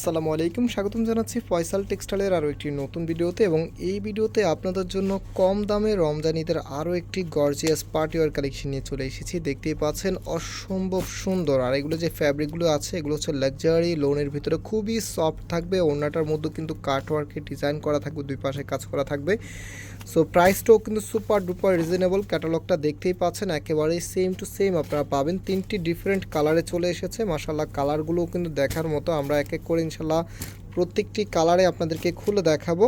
আসসালামু আলাইকুম, স্বাগতম জানাচ্ছি ফয়সাল টেক্সটাইলের আরও একটি নতুন ভিডিওতে এবং এই ভিডিওতে আপনাদের জন্য কম দামে রমজানিদের আরও একটি গর্জিয়াস পার্টিওয়ার কালেকশন নিয়ে চলে এসেছি। দেখতেই পাচ্ছেন অসম্ভব সুন্দর। আর এগুলো যে ফ্যাব্রিকগুলো আছে, এগুলো হচ্ছে লাক্সারি লোনের ভিতরে খুবই সফট থাকবে। ওড়নাটার মধ্যে কিন্তু কাটওয়ার্কে ডিজাইন করা থাকবে, দুই পাশে কাজ করা থাকবে। সো প্রাইসটাও কিন্তু সুপার ডুপার রিজনেবল ক্যাটালগটা দেখতেই পাচ্ছেন, একেবারেই সেম টু সেম আপনারা পাবেন তিনটি ডিফারেন্ট কালারে চলে এসেছে। মাসাল্লাহ কালারগুলোও কিন্তু দেখার মতো। আমরা এক এক করে ইনশাল্লাহ প্রত্যেকটি কালারে আপনাদেরকে খুলে দেখাবো।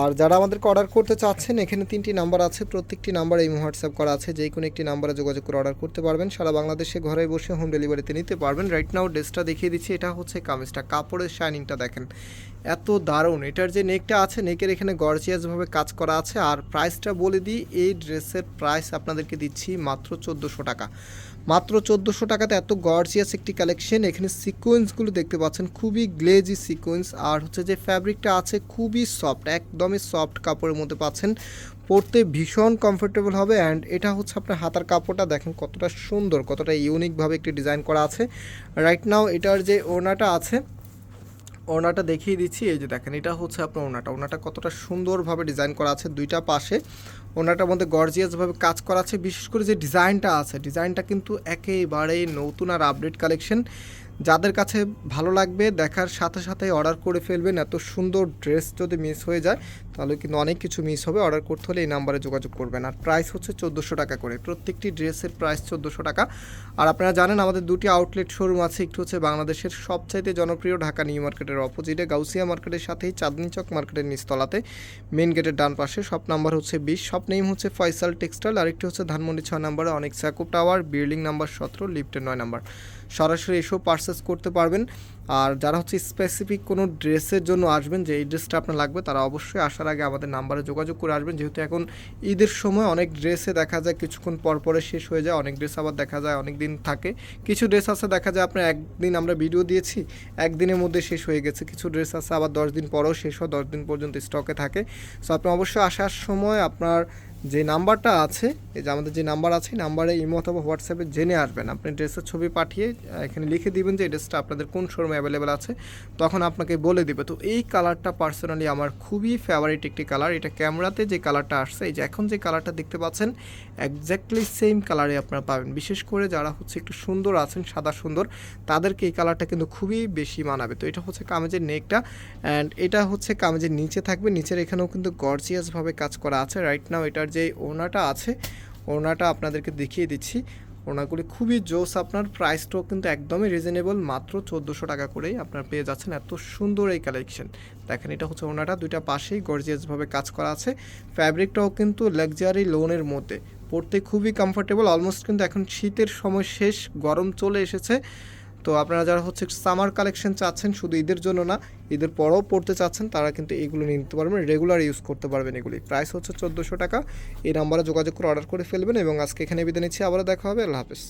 আর যারা আমাদেরকে অর্ডার করতে চাচ্ছেন, এখানে তিনটি নাম্বার আছে, প্রত্যেকটি নাম্বার এই হোয়াটসঅ্যাপ করা আছে, যে কোনো একটি নাম্বারে যোগাযোগ করে অর্ডার করতে পারবেন। সারা বাংলাদেশে ঘরে বসে হোম ডেলিভারিতে নিতে পারবেন। রাইট নাও ড্রেসটা দেখিয়ে দিচ্ছি, এটা হচ্ছে কামিজটা, কাপড়ের শাইনিংটা দেখেন। এত দারুণ, এটার যে নেকটা আছে নেকের এখানে গর্জিয়াসভাবে কাজ করা আছে। আর প্রাইসটা বলে দিই, এই ড্রেসের প্রাইস আপনাদেরকে দিচ্ছি মাত্র চোদ্দোশো টাকা। মাত্র চোদ্দোশো টাকাতে এত গর্জিয়াস একটি কালেকশন এখানে সিকোয়েন্সগুলো দেখতে পাচ্ছেন, খুবই গ্লেজি সিকোয়েন্স আর হচ্ছে যে ফ্যাব্রিকটা আছে, খুবই সফট একদমই সফট কাপড়ের মধ্যে পাচ্ছেন। পরতে ভীষণ কমফোর্টেবল হবে অ্যান্ড এটা হচ্ছে আপনার হাতার কাপড়টা দেখেন কতটা সুন্দর, কতটা ইউনিকভাবে একটি ডিজাইন করা আছে। রাইট নাও এটার যে ওড়নাটা আছে, ওড়নাটা দেখিয়ে দিচ্ছি, এই যে দেখেন এটা হচ্ছে আপনার ওড়নাটা। ওড়নাটা কতটা সুন্দরভাবে ডিজাইন করা আছে দুইটা পাশে। ওড়নাটার মধ্যে গর্জিয়াসভাবে কাজ করা আছে, বিশেষ করে যে ডিজাইনটা আছে ডিজাইনটা কিন্তু একেবারেই নতুন আর আপডেট কালেকশন যাদের কাছে ভালো লাগবে দেখার সাথে সাথে অর্ডার করে ফেলবেন। এত সুন্দর ড্রেস যদি মিস হয়ে যায় তাহলে কিন্তু অনেক কিছু মিস হবে। অর্ডার করতে হলে এই নাম্বারে যোগাযোগ করবেন। আর প্রাইস হচ্ছে চোদ্দোশো টাকা করে। প্রত্যেকটি ড্রেসের প্রাইস চোদ্দোশো টাকা। আর আপনারা জানেন, আমাদের দুটি আউটলেট শোরুম আছে। একটু হচ্ছে বাংলাদেশের সবচাইতে জনপ্রিয় ঢাকা নিউ মার্কেটের অপোজিটে গাউসিয়া মার্কেটের সাথেই চাঁদনি চক মার্কেটের নিচতলাতে। মেন গেটের ডান পাশে। সব নাম্বার হচ্ছে বিশ। সব নেম হচ্ছে ফয়সাল টেক্সটাইল আরেকটি হচ্ছে ধানমন্ডি ছয় নাম্বারে অনেক স্যাকুপ টাওয়ার বিল্ডিং নাম্বার সতেরো লিফটের নয় নাম্বার সরাসরি এসেও পার্সেস করতে পারবেন। আর যারা হচ্ছে স্পেসিফিক কোনো ড্রেসের জন্য আসবেন যে এই ড্রেসটা আপনার লাগবে, তারা অবশ্যই আসার আগে আমাদের নাম্বারে যোগাযোগ করে আসবেন। যেহেতু এখন ঈদের সময় অনেক ড্রেসে দেখা যায় কিছুক্ষণ পর পরে শেষ হয়ে যায়, অনেক ড্রেস আবার দেখা যায়, অনেক দিন থাকে। কিছু ড্রেস আছে দেখা যায় আপনার একদিন আমরা ভিডিও দিয়েছি, একদিনের মধ্যে শেষ হয়ে গেছে। কিছু ড্রেস আছে আবার দশ দিন পরেও শেষ হয়, দশ দিন পর্যন্ত স্টকে থাকে। সো আপনি অবশ্যই আসার সময় আপনার যে নাম্বারটা আছে, এই যে আমাদের যে নাম্বার আছে নাম্বারে ইমো অথবা হোয়াটসঅ্যাপে জেনে আসবেন। আপনি ড্রেসের ছবি পাঠিয়ে এখানে লিখে দিবেন যে ড্রেসটা আপনাদের কোন শোরুমে অ্যাভেলেবেল আছে, তখন আপনাকে বলে দিবে। তো এই কালারটা পার্সোনালি আমার খুবই ফেভারিট একটি কালার এটা ক্যামেরাতে যে কালারটা আসছে, এই যে এখন যে কালারটা দেখতে পাচ্ছেন একজ্যাক্টলি সেম কালারে আপনারা পাবেন। বিশেষ করে যারা হচ্ছে একটু সুন্দর আছেন, সাদা সুন্দর, তাদেরকে এই কালারটা কিন্তু খুবই বেশি মানাবে। তো এটা হচ্ছে কামেজের নেকটা অ্যান্ড এটা হচ্ছে কামেজের নিচে থাকবে। নিচের এখানেও কিন্তু গর্জিয়াসভাবে কাজ করা আছে। রাইট নাও এটার যে ওনাটা আছে ওনাটা আপনাদেরকে দেখিয়ে দিচ্ছি। ওনাগুলি খুবই জোস আপনার প্রাইসটাও কিন্তু একদমই রিজনেবল মাত্র চোদ্দোশো টাকা করেই আপনার পেয়ে যাচ্ছেন। এত সুন্দর এই কালেকশন দেখেন, এটা হচ্ছে ওনাটা দুইটা পাশেই গর্জিয়াসভাবে কাজ করা আছে। ফ্যাব্রিকটাও কিন্তু লাক্সারি লোনের মধ্যে। পড়তে খুবই কমফোর্টেবল অলমোস্ট কিন্তু এখন শীতের সময় শেষ, গরম চলে এসেছে। তো আপনারা যারা হচ্ছে সামার কালেকশন চাচ্ছেন, শুধু ঈদের জন্য না, ঈদের পরেও পড়তে চাচ্ছেন, তারা কিন্তু এগুলো নিয়ে নিতে পারবেন। রেগুলার ইউজ করতে পারবেন এগুলি। প্রাইস হচ্ছে চোদ্দোশো টাকা। এই নাম্বারে যোগাযোগ করে অর্ডার করে ফেলবেন এবং আজকে এখানে বিদায় নিচ্ছি। আবারও দেখা হবে। আল্লাহ হাফেজ।